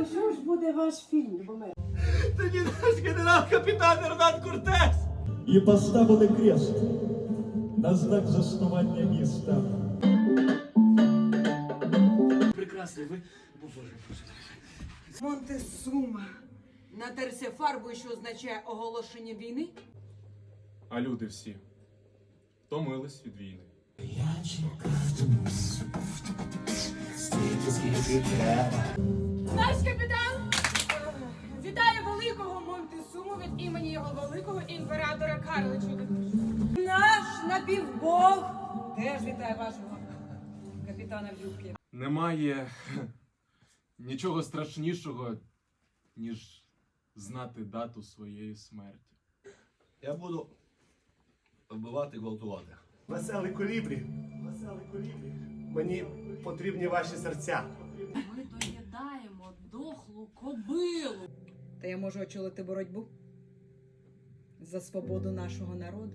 Про що ж буде ваш фільм, Любомир? Тоді наш генерал-капітан Ернан Кортес. і поставили крест на знак заснування міста. Прекрасний ви. О, Боже, Боже. Монтесума. Натерся фарбою, що означає оголошення війни. А люди всі втомились від війни. Наш капітан вітає великого Монтесуму від імені його великого імператора Карла Чудового. Наш напівбог теж вітає вашого капітана в юбці. Немає нічого страшнішого, ніж знати дату своєї смерті. Я буду вбивати і гвалтувати. Веселий колібрі. Веселий колібрі. Мені потрібні ваші серця. Та я можу очолити боротьбу за свободу нашого народу.